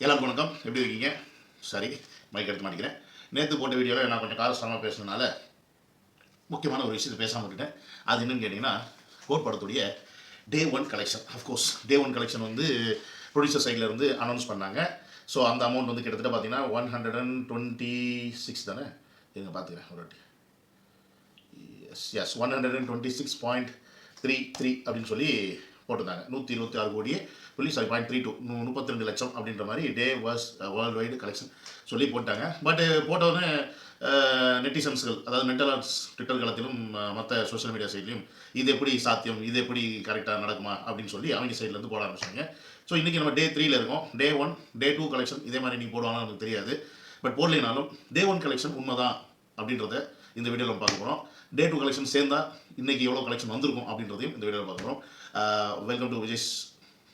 எல்லாருக்கும் வணக்கம். எப்படி இருக்கீங்க? சரி மைக் எடுத்து மாட்டிக்கிறேன். நேற்று போட்ட வீடியோவில் நான் கொஞ்சம் காரசாரமாக பேசுனதுனால முக்கியமான ஒரு விஷயத்தை பேசாமல் விட்டுட்டேன். அது என்னன்னு கேட்டிங்கன்னா கோட் படத்துடைய day one collection of course day one collection வந்து ப்ரொடியூசர் சைடில் இருந்து அனௌன்ஸ் பண்ணாங்க. ஸோ அந்த அமௌண்ட் வந்து கிட்டத்தட்ட பார்த்தீங்கன்னா one hundred and twenty six தானே? இருங்க பார்த்துக்கிறேன் ஒரு வாட்டி. Yes yes one hundred and twenty six point three three அப்படின்னு சொல்லி போட்டிருந்தாங்க. நூற்றி இருபத்தி ஆறு கோடியே சொல்லி சாரி பாயிண்ட் த்ரீ டூ முப்பத்தி ரெண்டு லட்சம் அப்படின்ற மாதிரி day was world wide collection சொல்லி போட்டாங்க. பட் uh, போட்டவுடனே uh, நெட்டிசன்ஸ்கள் அதாவது மென்டல் ஆர்ட்ஸ் ட்விட்டர் களத்திலும் மற்ற சோஷியல் மீடியா சைட்லையும் இது எப்படி சாத்தியம் இது எப்படி கரெக்டாக நடக்குமா அப்படின்னு சொல்லி அவங்க சைட்லேருந்து போட ஆரம்பிச்சாங்க. ஸோ இன்றைக்கி நம்ம டே த்ரீல இருக்கோம். Day one day two collection இதே மாதிரி நீங்கள் போடுவாங்கன்னு எனக்கு தெரியாது. பட் போடலைனாலும் டே ஒன் கலெக்ஷன் உண்மைதான் அப்படின்றத இந்த வீடியோவில் பார்க்க போகிறோம் டே டூ கலெக்ஷன் சேர்ந்தா இன்னைக்கு எவ்வளோ கலெக்ஷன் வந்திருக்கும் அப்படின்றதையும் இந்த வீடியோவில் பார்க்குறோம் welcome to Vijay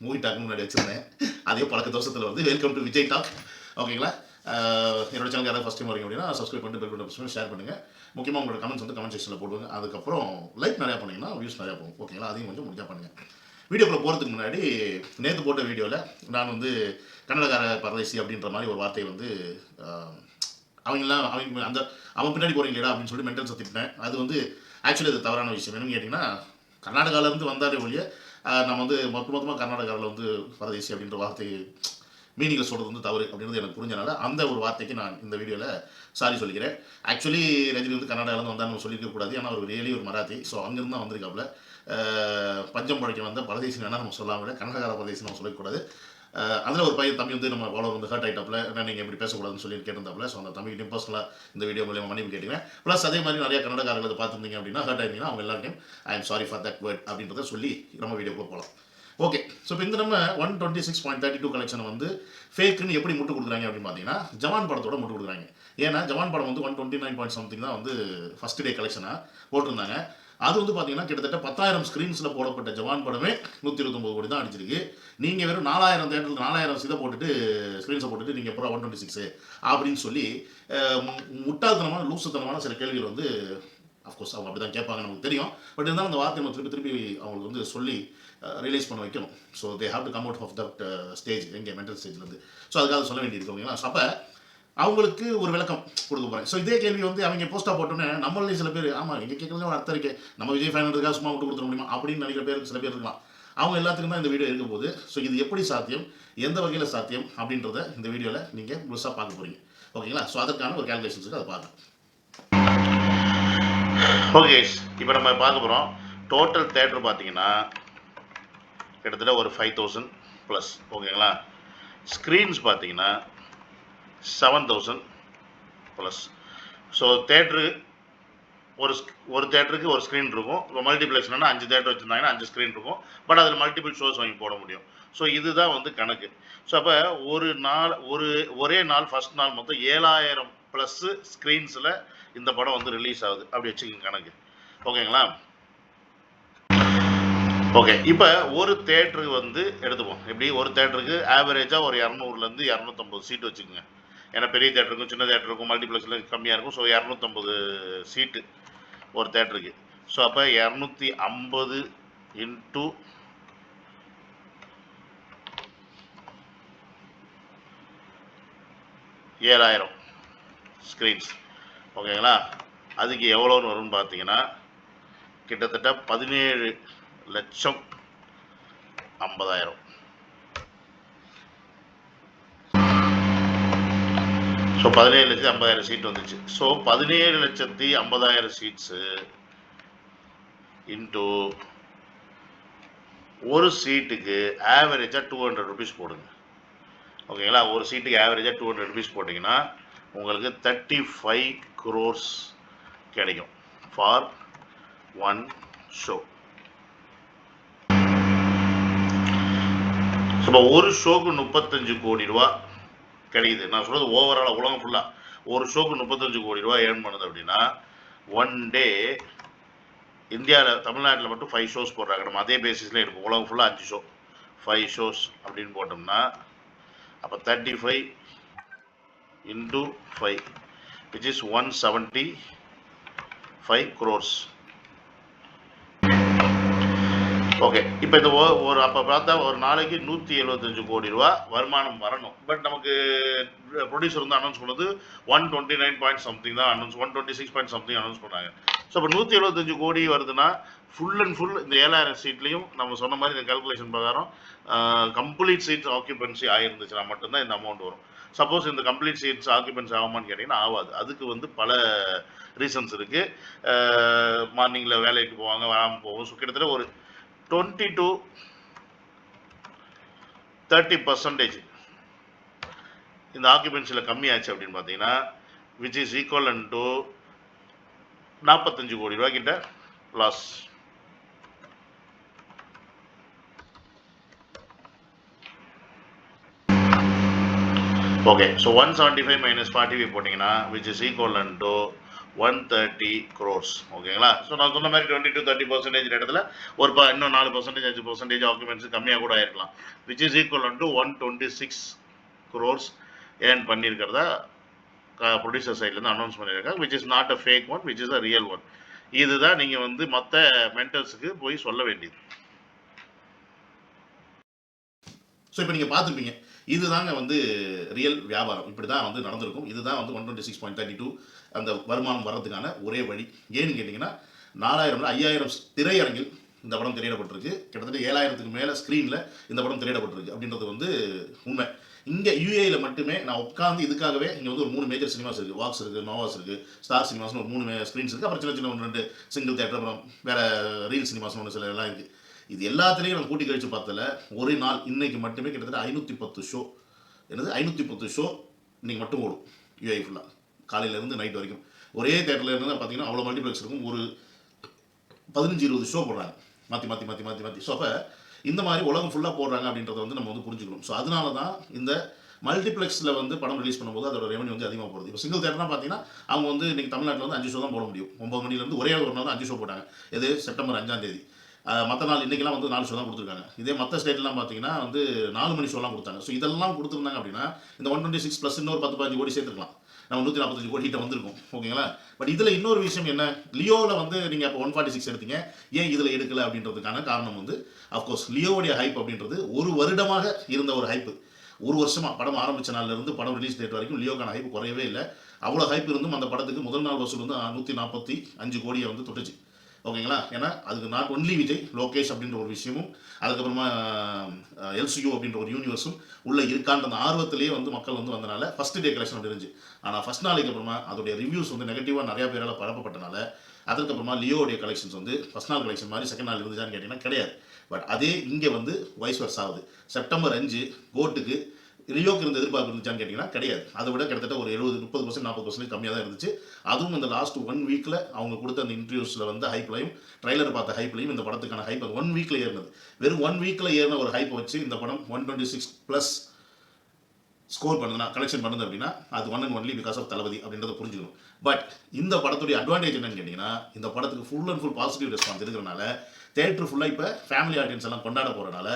movie talk முன்னாடி வச்சிருந்தேன். அதே பழக்க தோசத்தில் வந்து வெல்கம் டு விஜய் டாக் ஓகேங்களா என்னோட சேனல் யாராவது ஃபஸ்ட் டைம் வரீங்க அப்படின்னா சப்ஸ்கிரைப் பண்ணிட்டு பெல் பண்ணி ஷேர் பண்ணுங்கள் முக்கியமாக உங்களோட கமெண்ட்ஸ் வந்து கமெண்ட் செக்ஷனில் போடுங்க. அதுக்கப்புறம் லைக் நிறையா பண்ணிங்கன்னா வியூஸ் நிறையா போகும். ஓகேங்களா அதையும் கொஞ்சம் முடிஞ்சா பண்ணுங்கள் வீடியோக்குள்ளே போகிறதுக்கு முன்னாடி நேற்று போட்ட வீடியோவில் நான் வந்து கன்னடகார பரதேசி அப்படின்ற மாதிரி ஒரு வார்த்தையை வந்து அவங்களாம் அவங்கெல்லாம் அவங்க அந்த அவன் பின்னாடி போகிறீங்களா அப்படின்னு சொல்லி மென்டல் சத்திட்டேன் அது வந்து ஆக்சுவலி அது தவறான விஷயம். என்னன்னு கேட்டிங்கன்னா கர்நாடகாவிலேருந்து வந்தாலே ஒழிய நம்ம வந்து மொத்த மொத்தமாக கர்நாடகாவில் வந்து பரதேசி அப்படின்ற வார்த்தை மீனிங்கில் சொல்கிறது வந்து தவறு அப்படின்றது எனக்கு புரிஞ்சனால அந்த ஒரு வார்த்தைக்கு நான் இந்த வீடியோவில் சாரி சொல்லிக்கிறேன். ஆக்சுவலி ரஜினி வந்து கர்நாடகாவிலேருந்து வந்தான்னு சொல்லியிருக்க கூடாது. ஏன்னா அவர் ரியலி ஒரு மராத்தி. ஸோ அங்கேருந்து தான் வந்திருக்காப்புல. பஞ்சம் பழைக்க வந்த பரதேசி வேணால் நம்ம சொல்லாமல் கர்நாடகா பரதேசி நம்ம சொல்லக்கூடாது. அதில் ஒரு பையன் தம்பி வந்து நம்ம அவ்வளோ வந்து ஹர்ட் ஆகிட்டப்பில் என்ன நீங்கள் எப்படி பேசக்கூடாதுன்னு சொல்லி கேட்டிருந்தாப்புல. ஸோ அந்த தமிழ் பர்சனலாக இந்த வீடியோ மூலியமாக மன்னிப்பு கேட்டுக்கிறேன் ப்ளஸ் அதே மாதிரி நிறைய கன்னடக்காரர்கள் பார்த்துருந்தீங்க அப்படின்னா ஹர்ட் ஆயிருந்தீங்கன்னா அவங்க எல்லாருக்கும் I am sorry for that word அப்படின்றத சொல்லி நம்ம வீடியோக்குள்ளே போகலாம் ஓகே ஸோ இப்போ இந்த நம்ம one twenty six point thirty two collection வந்து ஃபேக்குன்னு எப்படி முட்டு கொடுக்குறாங்க அப்படின்னு பார்த்தீங்கன்னா ஜவான் படத்தோட முட்டு கொடுக்குறாங்க. ஏன்னா ஜவான் படம் வந்து one twenty nine point something தான் வந்து ஃபஸ்ட் டே கலெக்ஷனாக போட்டிருந்தாங்க. அது வந்து பார்த்தீங்கன்னா கிட்டத்தட்ட பத்தாயிரம் ஸ்க்ரீன்ஸில் போடப்பட்ட ஜவான் படமே நூற்றி இருபத்தொம்பது கோடி தான் அடிச்சிருக்கு. நீங்கள் வெறும் நாலாயிரம் தேட்டரில் நாலாயிரம் இதை போட்டுட்டு ஸ்க்ரீன்ஸை போட்டுட்டு நீங்கள் அப்புறம் ஒன் டுவெண்ட்டி சிக்ஸு அப்படின்னு சொல்லி முட்டாள்தனமான லூசுத்தனமான சில கேள்விகள் வந்து அஃப்கோர்ஸ் அவங்க அப்படி தான் கேட்பாங்க நமக்கு தெரியும். பட் இருந்தாலும் அந்த வார்த்தையை நம்ம திருப்பி திருப்பி அவங்களுக்கு வந்து சொல்லி ரியலைஸ் பண்ண வைக்கணும். So they have to come out of that stage எங்கே மென்டல் ஸ்டேஜ்லேருந்து ஸோ அதுக்காக சொல்ல வேண்டியிருக்கு ஓகேங்களா அப்போ அவங்களுக்கு ஒரு விளக்கம் கொடுக்க போகிறேன் ஸோ இதே கேள்வி வந்து அவங்க போஸ்ட்டாக போட்டோன்னே நம்மளே சில பேர் ஆமாம் எங்கே கேட்குறதுல ஒரு அர்த்தம் இருக்கு. நம்ம விஜய் ஃபேனுக்காக சும்மா விட்டு கொடுத்துட முடியுமா? அப்படின்னு நினைக்கிற பேர் சில பேர் இருக்கலாம். அவங்க எல்லாத்துக்கும் தான் இந்த வீடியோ இருக்க போகுது. ஸோ இது எப்படி சாத்தியம்? எந்த வகையில் சாத்தியம்? அப்படின்றத இந்த வீடியோவில் நீங்கள் முழுசாக பார்க்க போகிறீங்க ஓகேங்களா ஸோ அதற்கான ஒரு கேல்குலேஷன்ஸுக்கு அதை பார்க்கலாம். ஓகே இப்போ நம்ம பார்க்க போகிறோம் டோட்டல் தேட்டர் பார்த்தீங்கன்னா கிட்டத்தட்ட ஒரு ஃபைவ் தௌசண்ட் ப்ளஸ் ஓகேங்களா ஸ்க்ரீன்ஸ் பார்த்தீங்கன்னா seven thousand plus so theatre ஒரு ஒரு தேட்டருக்கு ஒரு ஸ்க்ரீன் இருக்கும். இப்போ மல்டிப்ளெக்ஸ்னா அஞ்சு தேட்டர் வச்சுருந்தாங்கன்னா அஞ்சு ஸ்க்ரீன் இருக்கும். பட் அதில் மல்டிபிள் ஷோஸ் வாங்கி போட முடியும். ஸோ இதுதான் வந்து கணக்கு. ஸோ அப்போ ஒரு நாள் ஒரு ஒரே நாள் ஃபஸ்ட் நாள் மொத்தம் ஏழாயிரம் ப்ளஸ்ஸு ஸ்க்ரீன்ஸில் இந்த படம் வந்து ரிலீஸ் ஆகுது. அப்படி வச்சுக்கோங்க கணக்கு. ஓகேங்களா? ஓகே. இப்போ ஒரு தேட்டருக்கு வந்து எடுத்துப்போம். எப்படி? ஒரு தேட்டருக்கு ஆவரேஜாக ஒரு இரநூறுலேருந்து இரநூத்தம்பது சீட் வச்சுக்கோங்க. ஏன்னா பெரிய தேட்டருக்கும் சின்ன தேட்டருக்கும் மல்டிப்ளெக்ஸில் கம்மியாக இருக்கும். ஸோ இரநூத்தம்பது சீட்டு ஒரு தேட்டருக்கு ஸோ அப்போ இரநூத்தி ஐம்பது இன்ட்டு ஏழாயிரம் ஸ்க்ரீன்ஸ் ஓகேங்களா அதுக்கு எவ்வளோன்னு வரும்னு பார்த்தீங்கன்னா கிட்டத்தட்ட பதினேழு லட்சம் ஐம்பதாயிரம். ஸோ பதினேழு லட்சத்தி ஐம்பதாயிரம் சீட் வந்துச்சு. ஸோ பதினேழு லட்சத்தி ஐம்பதாயிரம் சீட்ஸு இன்ட்டு ஒரு சீட்டுக்கு ஆவரேஜாக டூ ஹண்ட்ரட் ருபீஸ் போடுங்க. ஓகேங்களா ஒரு சீட்டுக்கு ஆவரேஜாக டூ ஹண்ட்ரட் ருபீஸ் போட்டிங்கன்னா உங்களுக்கு தேர்ட்டி ஃபைவ் குரோர்ஸ் கிடைக்கும் ஃபார் ஒன் ஷோ இப்போ ஒரு ஷோக்கு முப்பத்தஞ்சு கோடி ரூபா கிடைக்குது. நான் சொல்றது ஓவராலாக உலகம் ஃபுல்லாக ஒரு ஷோக்கு முப்பத்தஞ்சு கோடி ரூபா ஏர்ன் பண்ணுது அப்படின்னா ஒன் டே இந்தியாவில் தமிழ்நாட்டில் மட்டும் ஃபைவ் ஷோஸ் போடுறாங்க. நம்ம அதே பேசிஸில் இருக்கும். உலகம் ஃபுல்லாக அஞ்சு ஷோ ஃபைவ் ஷோஸ் அப்படின்னு போட்டோம்னா அப்போ thirty five into five which is one seventy five crores okay இப்போ இந்த ஒரு அப்போ பார்த்தா ஒரு நாளைக்கு நூற்றி எழுபத்தஞ்சு கோடி ரூபா வருமானம் வரணும். பட் நமக்கு ப்ரொடியூசர் வந்து அனௌன்ஸ் பண்ணது one twenty nine point something தான் announce one twenty six point something announce பண்ணாங்க. ஸோ இப்போ நூற்றி எழுபத்தஞ்சு கோடி வருதுன்னா ஃபுல் அண்ட் ஃபுல் இந்த ஏழாயிரம் சீட்லேயும் நம்ம சொன்ன மாதிரி இந்த கால்குலேஷன் பிரகாரம் கம்ப்ளீட் சீட்ஸ் ஆக்குபென்சி ஆயிருந்துச்சுன்னா மட்டும்தான் இந்த அமௌண்ட் வரும். சப்போஸ் இந்த கம்ப்ளீட் சீட்ஸ் ஆக்குபென்சி ஆகுமான்னு கேட்டிங்கன்னா ஆகாது. அதுக்கு வந்து பல ரீசன்ஸ் இருக்குது மார்னிங்கில் வேலைக்கு போவாங்க வராமல் போவோம் ஸோ கிட்டத்தட்ட ஒரு டுவெண்ட்டி டு தேர்ட்டி பர்சன்டேஜ் இந்த ஆக்குபென்சியில் கம்மியாச்சு அப்படின்னு பார்த்தீங்கன்னா விச் இஸ் ஈக்குவல் டு நாற்பத்தஞ்சு கோடி ரூபா கிட்ட loss okay so one seventy five minus forty five போட்டிங்கன்னா which is equal to one thirty crores ஓகேங்களா ஸோ நான் சொன்ன மாதிரி டுவெண்ட்டி டு தேர்ட்டி பர்சன்டேஜ் இடத்துல ஒரு ப இன்னும் நாலு பர்சன்டேஜ் அஞ்சு பர்சன்டேஜ் ஆக்குமெண்ட்ஸ் கம்மியாக கூட ஆயிருக்கலாம். Which is equal to one twenty six crores earn பண்ணியிருக்கிறதா producer சைட்லேருந்து அனௌன்ஸ் பண்ணியிருக்காங்க which is not a fake one which is a real one இதுதான் நீங்கள் வந்து மற்ற மென்டர்ஸுக்கு போய் சொல்ல வேண்டியது. ஸோ இப்போ நீங்கள் பார்த்துருப்பீங்க இதுதாங்க வந்து ரியல் வியாபாரம். இப்படி தான் வந்து நடந்திருக்கும். இதுதான் வந்து one twenty six point thirty two அந்த வருமானம் வர்றதுக்கான ஒரே வழி. ஏன்னு கேட்டிங்கன்னா நாலாயிரம் ஐயாயிரம் திரையரங்கில் இந்த படம் திரையிடப்பட்டிருக்கு. கிட்டத்தட்ட ஏழாயிரத்துக்கு மேலே ஸ்க்ரீனில் இந்த படம் திரையிடப்பட்டிருக்கு அப்படின்றது வந்து உண்மை. இங்கே யூஏயில் மட்டுமே நான் உட்காந்து இதுக்காகவே இங்கே வந்து ஒரு மூணு மேஜர் சினிமாஸ் இருக்குது வாக்ஸ் இருக்குது நோவாஸ் இருக்குது ஸ்டார் சினிமாஸ்னு ஒரு மூணு ஸ்க்ரீன்ஸ் இருக்குது அப்புறம் சின்ன சின்ன ஒன்று ரெண்டு சிங்கிள் தேட்டர் அப்புறம் வேறு ரீல் சினிமாஸ்னு ஒன்று சில எல்லாம் இருக்குது இது எல்லாத்துலேயும் நம்ம கூட்டி கழிச்சு பார்த்தல ஒரு நாள் இன்னைக்கு மட்டுமே கிட்டத்தட்ட ஐநூற்றி பத்து ஷோ என்னது? ஐநூற்றி பத்து ஷோ இன்னைக்கு மட்டும் ஓடும். யூஐ ஃபுல்லாக காலையிலேருந்து நைட் வரைக்கும். ஒரே தேட்டரில் இருந்து பார்த்தீங்கன்னா அவ்வளோ மல்டிப்ளெக்ஸ் இருக்கும். ஒரு பதினஞ்சு இருபது ஷோ போடுறாங்க. மாற்றி மாற்றி மாற்றி மாற்றி மாற்றி ஸோ அப்போ இந்த மாதிரி உலகம் ஃபுல்லாக போடுறாங்க அப்படின்றத வந்து நம்ம வந்து புரிஞ்சுக்கணும். ஸோ அதனால தான் இந்த மல்டிப்ளெக்ஸில் வந்து படம் ரிலீஸ் பண்ணும்போது அதோட ரெவன்யூ வந்து அதிகமாக போகிறது இப்போ சிங்கிள் தேட்டர்னா பார்த்தீங்கன்னா அவங்க வந்து இன்னைக்கு தமிழ்நாட்டில் வந்து அஞ்சு ஷோ தான் போட முடியும். ஒம்பது மணிலேருந்து ஒரே ஒரு நாள் தான் அஞ்சு ஷோ போட்டாங்க. இது செப்டம்பர் அஞ்சாம் தேதி. மற்ற நாள் இன்றைக்கெல்லாம் வந்து நாலு ஷோ தான் கொடுத்துருக்காங்க. இதே மற்ற ஸ்டேட்லாம் பார்த்தீங்கன்னா வந்து நாலு மணி ஷோலாம் கொடுத்தாங்க. ஸோ இதெல்லாம் கொடுத்துருந்தாங்க அப்படின்னா இந்த ஒன் டுவெண்ட்டி சிக்ஸ் ப்ளஸ் இன்னொரு பத்து பதினஞ்சு கோடி சேர்த்துக்கலாம் நம்ம நூற்றி நாற்பத்தஞ்சு கோடி கிட்ட வந்திருக்கும். ஓகேங்களா? பட் இதில் இன்னொரு விஷயம் என்ன? லியோவில் வந்து நீங்கள் அப்போ ஒன் ஃபார்ட்டி சிக்ஸ் எடுத்தீங்க. ஏன் இதில் எடுக்கலை அப்படின்றதுக்கான காரணம் வந்து அஃப்கோர்ஸ் லியோவுடைய ஹைப் அப்படின்றது ஒரு வருடமாக இருந்த ஒரு ஹைப்பு ஒரு வருஷமாக படம் ஆரம்பித்த நாள்லேருந்து படம் ரிலீஸ் டேட் வரைக்கும் லியோக்கான ஹைப் குறையவே இல்லை. அவ்வளோ ஹைப் இருந்தும் அந்த படத்துக்கு முதல் நாள் வசூல் வந்து நூற்றி நாற்பத்தி அஞ்சு கோடியை வந்து தொட்டுச்சு. ஓகேங்களா? ஏன்னா அதுக்கு நாட் ஒன்லி விஜய் லோகேஷ் அப்படின்ற ஒரு விஷயமும் அதுக்கப்புறமா எல்சியூ அப்படின்ற ஒரு யூனிவர்ஸும் உள்ள இருக்கான்ற அந்த ஆர்வத்திலேயே வந்து மக்கள் வந்து வந்தனால ஃபர்ஸ்ட் டே கலெக்ஷன் அப்படி இருந்துச்சு. ஆனால் ஃபர்ஸ்ட் நாளைக்கு அப்புறமா அதோடைய ரிவ்யூஸ் வந்து நெகட்டிவாக நிறையா பேரால் பரப்பப்பட்டனால அதுக்கப்புறமா லியோடைய கலெக்ஷன்ஸ் வந்து ஃபர்ஸ்ட் நாள் கலெக்ஷன் மாதிரி செகண்ட் நாள் இருந்துச்சான்னு கேட்டிங்கன்னா கிடையாது. பட் அதே இங்கே வந்து வைஸ் வர்ஸ் ஆகுது. செப்டம்பர் அஞ்சு கோட்டுக்கு ரியோக்கு இருந்த எதிர்பார்ப்பு இருந்துச்சான்னு கேட்டிங்கன்னா கிடையாது. அதை விட கிட்டத்தட்ட ஒரு எழுபது முப்பது பர்சன்ட் நாற்பது பர்சன்ட் கம்மியாக தான் இருந்துச்சு. அதுவும் இந்த லாஸ்ட் ஒன் வீக்கில் அவங்க கொடுத்த அந்த இன்டர்வியூஸில் வந்து ஹைப்லையும் ட்ரைலர் பார்த்த ஹைப்லையும் இந்த படத்துக்கான ஹைப் ஒன் வீக்கில் ஏறினது. வெறும் ஒன் வீக்கில் ஏறின ஒரு ஹைப்பை வச்சு இந்த படம் one twenty six plus score பண்ணுதுன்னா கலெக்ஷன் பண்ணுது அப்படின்னா அது one and only because of Thalapathy அப்படின்றத புரிஞ்சுக்கணும். பட் இந்த படத்துடைய அட்வான்டேஜ் என்னன்னு கேட்டிங்கன்னா இந்த படத்துக்கு full and full positive response இருக்கிறனால தேட்டர் ஃபுல்லாக இப்போ ஃபேமிலி ஆடியன்ஸ் எல்லாம் கொண்டாட போகிறனால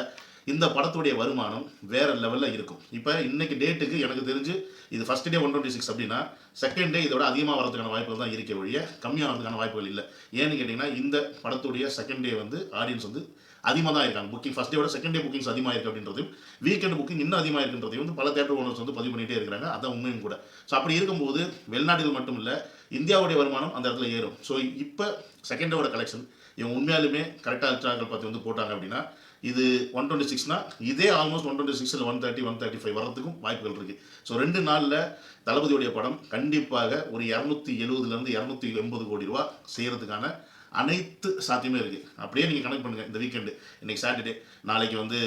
இந்த படத்துடைய வருமானம் வேற லெவலில் இருக்கும். இப்போ இன்னைக்கு டேட்டுக்கு எனக்கு தெரிஞ்சு இது first day one twenty six அப்படின்னா செகண்ட் டே இதோட அதிகமாக வரதுக்கான வாய்ப்புகள் தான் இருக்க ஒழிய கம்மியாகிறதுக்கான வாய்ப்புகள் இல்லை. ஏன்னு கேட்டிங்கன்னா இந்த படத்துடைய செகண்ட் டே வந்து ஆடியன்ஸ் வந்து அதிகமாக தான் இருக்காங்க. புக்கிங் ஃபஸ்ட் டேவோட செகண்ட் டே புக்கிங்ஸ் அதிகமாக இருக்குது அப்படின்றதையும் வீக்கெண்ட் புக்கிங் இன்னும் அதிகமாக இருக்குன்றதையும் வந்து பல தேட்டர் ஓனர்ஸ் வந்து பதிவு பண்ணிகிட்டே இருக்கிறாங்க. அதான் உண்மையும் கூட. ஸோ அப்படி இருக்கும்போது வெளிநாடுகள் மட்டும் இல்லை இந்தியாவுடைய வருமானம் அந்த இடத்துல ஏறும். ஸோ இப்போ செகண்ட் டேவோட கலெக்ஷன் இவங்க உண்மையாலுமே கரெக்டாக அல்ட்ராக்கள் பார்த்து வந்து போட்டாங்க அப்படின்னா இது ஒன் டுவெண்ட்டி சிக்ஸ்னா இதே ஆல்மோஸ்ட் ஒன் டுவெண்ட்டி சிக்ஸில் one thirty one thirty five வரதுக்கும் வாய்ப்புகள் இருக்குது ஸோ ரெண்டு நாளில் தளபதியுடைய படம் கண்டிப்பாக ஒரு இரநூத்தி எழுபதுலேருந்து இரநூத்தி எண்பது கோடி ரூபா செய்கிறதுக்கான அனைத்து சாத்தியமே இருக்குது அப்படியே நீங்கள் கனெக்ட் பண்ணுங்கள் இந்த வீக்கெண்டு இன்றைக்கி சாட்டர்டே நாளைக்கு வந்து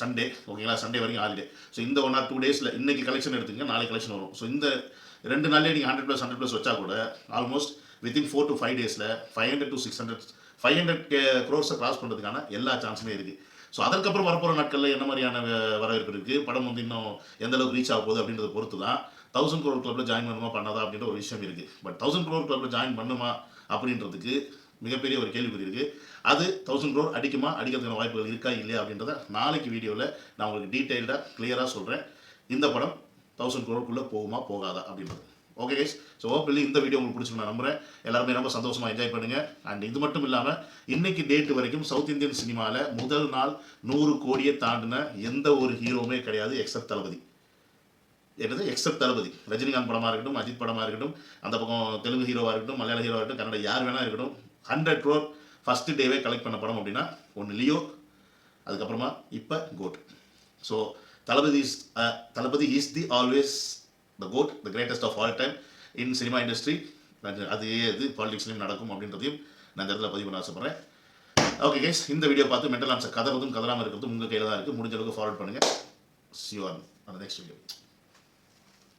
சண்டே ஓகேங்களா? சண்டே வரைக்கும் ஹாலிடே ஸோ இந்த ஒன் ஆர் டூ டேஸில் இன்றைக்கி கலெக்ஷன் எடுத்துங்க நாளைக்கு கலெக்ஷன் வரும். ஸோ இந்த ரெண்டு நாள்லேயே நீங்கள் ஹண்ட்ரட் ப்ளஸ் ஹண்ட்ரட் ப்ளஸ் வச்சா கூட almost within four to five டேஸில் five hundred to six hundred five hundred க்ரோர்ஸை cross பண்ணுறதுக்கான எல்லா சான்ஸுமே இருக்குது ஸோ அதற்கப்புறம் வரப்போகிற நாட்களில் என்ன மாதிரியான வரவேற்பு இருக்குது படம் வந்து இன்னும் எந்த அளவுக்கு ரீச் ஆக போகுது அப்படின்றத பொறுத்து தான் தௌசண்ட் க்ரோர் கிளப்பில் ஜாயின் பண்ணுமா பண்ணாதா அப்படின்ற ஒரு விஷயம் இருக்குது பட் தௌசண்ட் க்ரோர் கிளப்பில் ஜாயின் பண்ணுமா அப்படின்றதுக்கு மிகப்பெரிய ஒரு கேள்விக்குறி இருக்குது அது தௌசண்ட் க்ரோர் அடிக்குமா அடிக்கிறதுக்கான வாய்ப்புகள் இருக்கா இல்லையா அப்படின்றத நாளைக்கு வீடியோவில் நான் உங்களுக்கு டீட்டெயில்டாக கிளியராக சொல்கிறேன் இந்த படம் தௌசண்ட் க்ரோருக்குள்ளே போகுமா போகாதா அப்படின்றது. ஓகே கைஸ் ஸோ ஹோப்ஃபுல்லி இந்த வீடியோ உங்களுக்கு பிடிச்சிருக்கும் நான் நம்புறேன். எல்லாருமே ரொம்ப சந்தோஷமாக என்ஜாய் பண்ணுங்க. அண்ட் இது மட்டும் இல்லாமல் இன்னைக்கு டேட் வரைக்கும் சவுத் இந்தியன் சினிமாவில் முதல் நாள் நூறு கோடியை தாண்டின எந்த ஒரு ஹீரோவுமே கிடையாது எக்ஸப்ட் தளபதி. என்னது? எக்ஸப்ட் தளபதி. ரஜினிகாந்த் படமாக இருக்கட்டும் அஜித் படமாக இருக்கட்டும் அந்த பக்கம் தெலுங்கு ஹீரோவாக இருக்கட்டும் மலையாள ஹீரோவாக இருக்கட்டும் கன்னட யார் வேணா இருக்கட்டும் ஹண்ட்ரட் க்ரோர் ஃபஸ்ட்டு டேவே கலெக்ட் பண்ண படம் அப்படின்னா ஒன்று லியோ அதுக்கப்புறமா இப்போ GOAT. So Thalapathy is uh, Thalapathy is the always the GOAT the greatest of all time in cinema industry அது இது பாலிடிக்ஸ்லையும் நடக்கும் அப்படின்றதையும் நான் இந்த இடத்துல பதிவு பண்ண ஆசைப்பட்றேன். ஓகே கேஸ் இந்த வீடியோ பார்த்து மென்டல் ஆன்சர் கதறதும் கதறாமல் இருக்கிறதும் உங்கள் கையில் தான் இருக்குது முடிஞ்ச அளவுக்கு ஃபார்வர்ட் பண்ணுங்கள் see on on next video